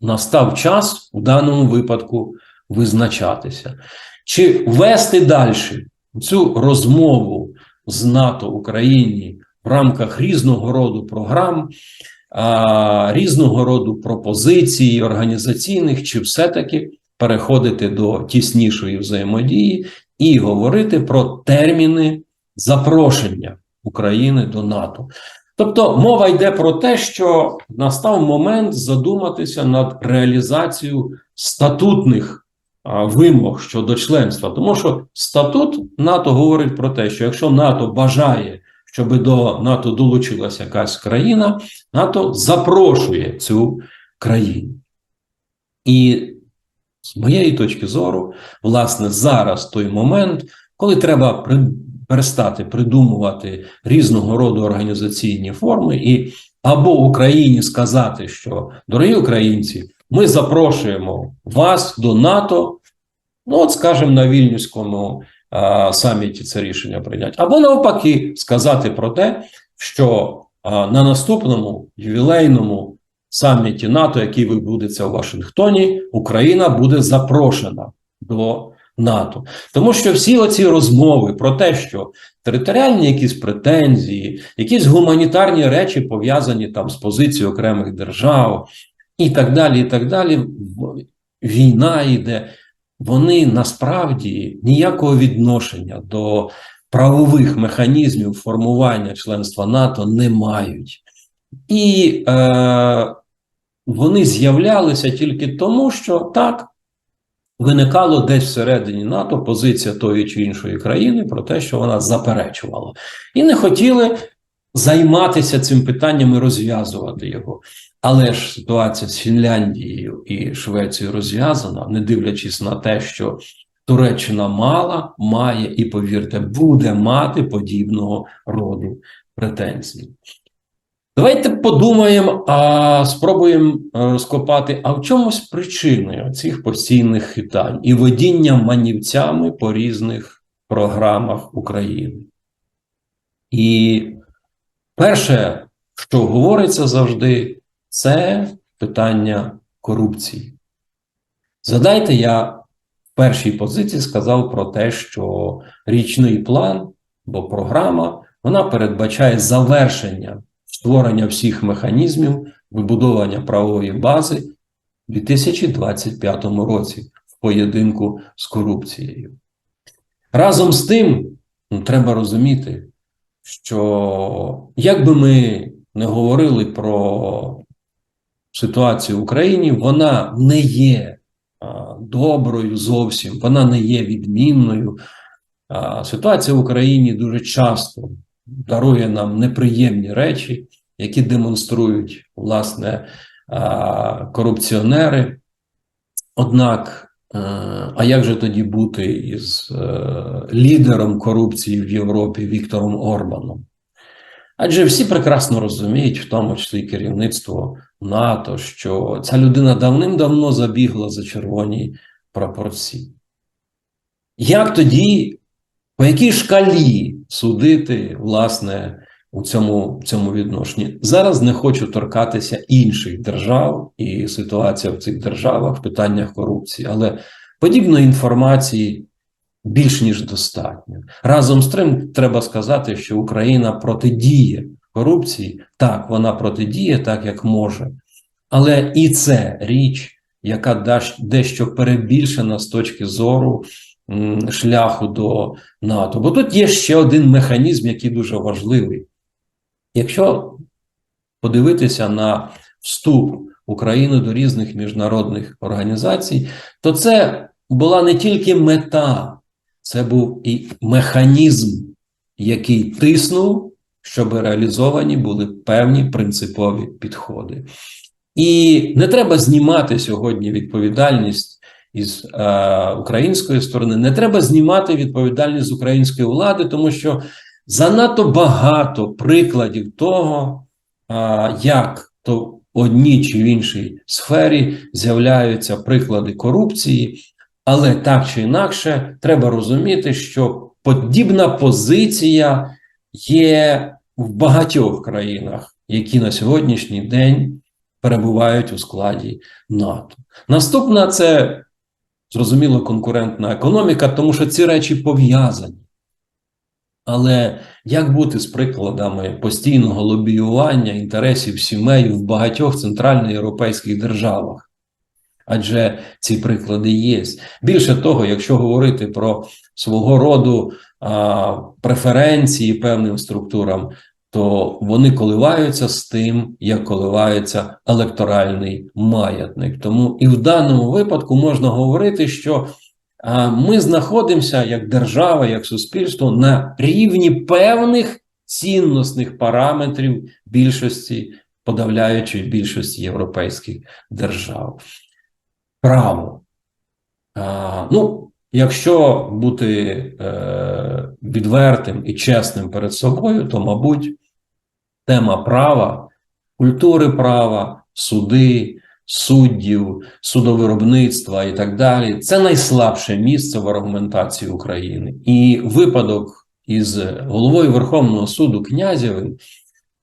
настав час у даному випадку визначатися, чи вести далі цю розмову з НАТО Україні в рамках різного роду програм, різного роду пропозицій організаційних, чи все-таки переходити до тіснішої взаємодії і говорити про терміни запрошення України до НАТО. Тобто мова йде про те, що настав момент задуматися над реалізацією статутних вимог щодо членства, тому що статут НАТО говорить про те, що якщо НАТО бажає, щоб до НАТО долучилася якась країна, НАТО запрошує цю країну. І з моєї точки зору, власне, зараз той момент, коли треба перестати придумувати різного роду організаційні форми, і або Україні сказати, що дорогі українці, ми запрошуємо вас до НАТО. Ну, от, скажімо, на Вільнюському а, саміті це рішення прийняти, або навпаки, сказати про те, що а, на наступному ювілейному саміті НАТО, який відбудеться у Вашингтоні, Україна буде запрошена до НАТО. Тому що всі оці розмови про те, що територіальні якісь претензії, якісь гуманітарні речі пов'язані там з позицією окремих держав, і так далі, і так далі, війна йде, вони насправді ніякого відношення до правових механізмів формування членства НАТО не мають. І е, вони з'являлися тільки тому, що так виникало десь всередині НАТО позиція тої чи іншої країни про те, що вона заперечувала, і не хотіли займатися цим питанням і розв'язувати його. Але ж ситуація з Фінляндією і Швецією розв'язана, не дивлячись на те, що Туреччина мала, має і, повірте, буде мати подібного роду претензії. Давайте подумаємо, а спробуємо е, розкопати, а в чомусь причиною цих постійних хитань і водіння манівцями по різних програмах України. І перше, що говориться завжди, це питання корупції. Згадайте, я в першій позиції сказав про те, що річний план, бо програма, вона передбачає завершення створення всіх механізмів вибудовування правової бази у 2025 році в поєдинку з корупцією. Разом з тим, ну, треба розуміти, що як би ми не говорили про ситуацію в Україні, вона не є доброю зовсім, вона не є відмінною. Ситуація в Україні дуже часто дарує нам неприємні речі, які демонструють власне корупціонери. Однак, е, а як же тоді бути із е, лідером корупції в Європі Віктором Орбаном? Адже всі прекрасно розуміють, в тому числі керівництво НАТО, що ця людина давним-давно забігла за червоні прапорці. Як тоді, по якій шкалі судити, власне, у цьому, цьому відношенні? Зараз не хочу торкатися інших держав і ситуація в цих державах в питаннях корупції, але подібної інформації більш ніж достатньо. Разом з тим, треба сказати, що Україна протидіє корупції. Так, вона протидіє так, як може. Але і це річ, яка дещо перебільшена з точки зору шляху до НАТО. Бо тут є ще один механізм, який дуже важливий. Якщо подивитися на вступ України до різних міжнародних організацій, то це була не тільки мета, це був і механізм, який тиснув, щоб реалізовані були певні принципові підходи. І не треба знімати сьогодні відповідальність із е, української сторони, не треба знімати відповідальність з української влади, тому що занадто багато прикладів того, як то в одній чи в іншій сфері з'являються приклади корупції, але так чи інакше, треба розуміти, що подібна позиція є в багатьох країнах, які на сьогоднішній день перебувають у складі НАТО. Наступна це зрозуміло конкурентна економіка, тому що ці речі пов'язані. Але як бути з прикладами постійного лобіювання інтересів сімей в багатьох центральноєвропейських державах? Адже ці приклади є. Більше того, якщо говорити про свого роду а, преференції певним структурам, то вони коливаються з тим, як коливається електоральний маятник. Тому і в даному випадку можна говорити, що ми знаходимося як держава, як суспільство на рівні певних цінностних параметрів більшості подавляючої більшості європейських держав. Право. А, ну, Якщо бути е, відвертим і чесним перед собою, то, мабуть, тема права, культури права, суди, суддів, судовиробництва і так далі це найслабше місце в аргументації України. І випадок із головою Верховного суду князєвим,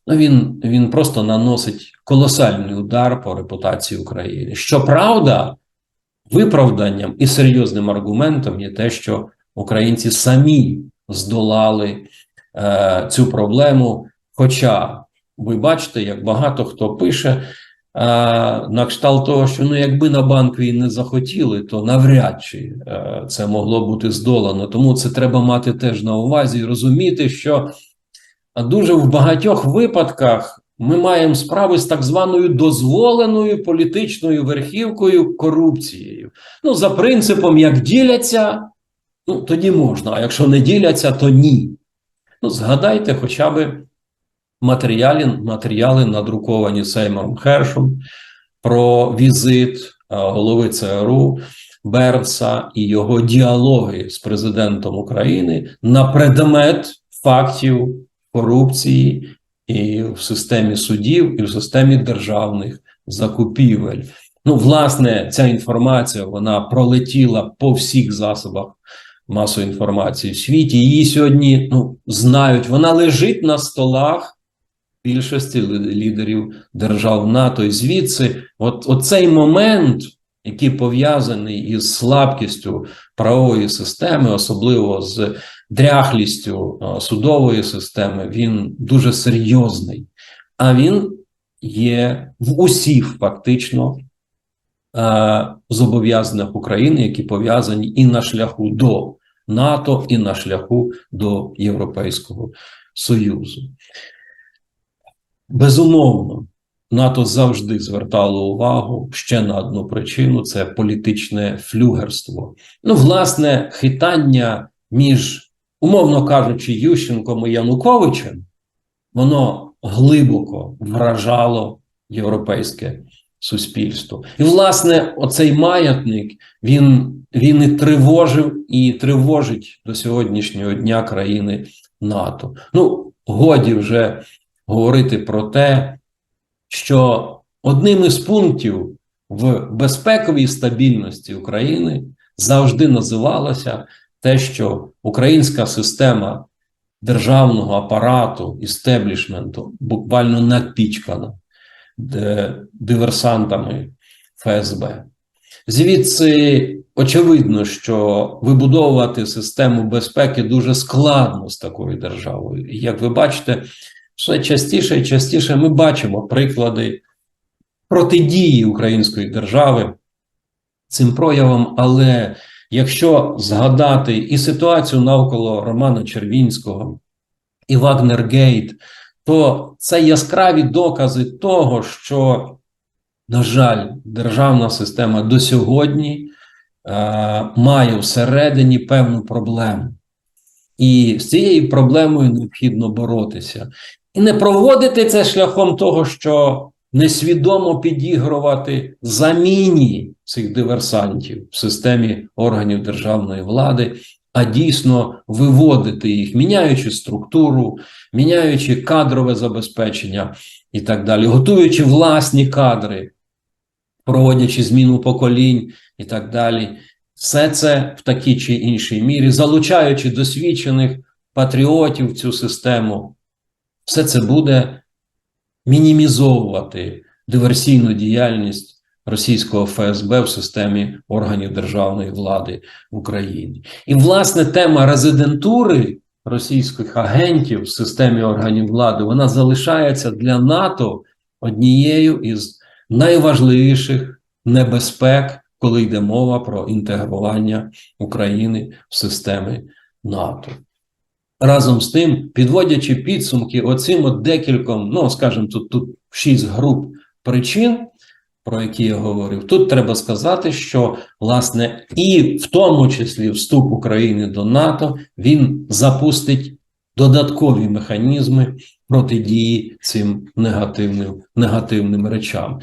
ну він, він просто наносить колосальний удар по репутації України. Щоправда, Виправданням і серйозним аргументом є те, що українці самі здолали е, цю проблему. Хоча ви бачите, як багато хто пише на кшталт того, що ну, якби на банковій не захотіли, то навряд чи е, це могло бути здолано. Тому це треба мати теж на увазі і розуміти, що дуже в багатьох випадках ми маємо справи з так званою дозволеною політичною верхівкою корупцією. Ну, за принципом, як діляться, ну тоді можна, а якщо не діляться, то ні. Ну, згадайте хоча б матеріали, матеріали надруковані Сеймором Хершем про візит голови ЦРУ Бернса і його діалоги з президентом України на предмет фактів корупції і в системі судів, і в системі державних закупівель. Ну, власне, ця інформація вона пролетіла по всіх засобах масової інформації в світі. Її сьогодні ну, знають. Вона лежить на столах більшості лідерів держав НАТО. І звідси, от, оцей момент, який пов'язаний із слабкістю правової системи, особливо з дряхлістю судової системи, він дуже серйозний, а він є в усіх фактично зобов'язаних України, які пов'язані і на шляху до НАТО, і на шляху до Європейського Союзу. Безумовно, НАТО завжди звертало увагу ще на одну причину: це політичне флюгерство. Ну, власне, хитання між умовно кажучи, Ющенком і Януковичем, воно глибоко вражало європейське суспільство. І, власне, оцей маятник він, він і тривожив, і тривожить до сьогоднішнього дня країни НАТО. Ну, годі вже говорити про те, що одним із пунктів в безпековій стабільності України завжди називалося те, що українська система державного апарату істеблішменту буквально напічкана диверсантами ФСБ. Звідси очевидно, що вибудовувати систему безпеки дуже складно з такою державою. І як ви бачите, все частіше і частіше ми бачимо приклади протидії української держави цим проявам, але Якщо згадати і ситуацію навколо Романа Червінського і Вагнергейт, то це яскраві докази того, що, на жаль, державна система до сьогодні е, має всередині певну проблему. І з цією проблемою необхідно боротися. І не проводити це шляхом того, що несвідомо підігрувати заміні цих диверсантів в системі органів державної влади, а дійсно виводити їх, міняючи структуру, міняючи кадрове забезпечення і так далі, готуючи власні кадри, проводячи зміну поколінь і так далі. Все це в такій чи іншій мірі, залучаючи досвідчених патріотів в цю систему, все це буде мінімізовувати диверсійну діяльність російського ФСБ в системі органів державної влади в Україні. І, власне, тема резидентури російських агентів в системі органів влади вона залишається для НАТО однією із найважливіших небезпек, коли йде мова про інтегрування України в системи НАТО. Разом з тим, підводячи підсумки оцим от декільком, ну скажімо, тут, тут шість груп причин, про які я говорив, тут треба сказати, що власне і в тому числі вступ України до НАТО він запустить додаткові механізми протидії цим негативним, негативним речам.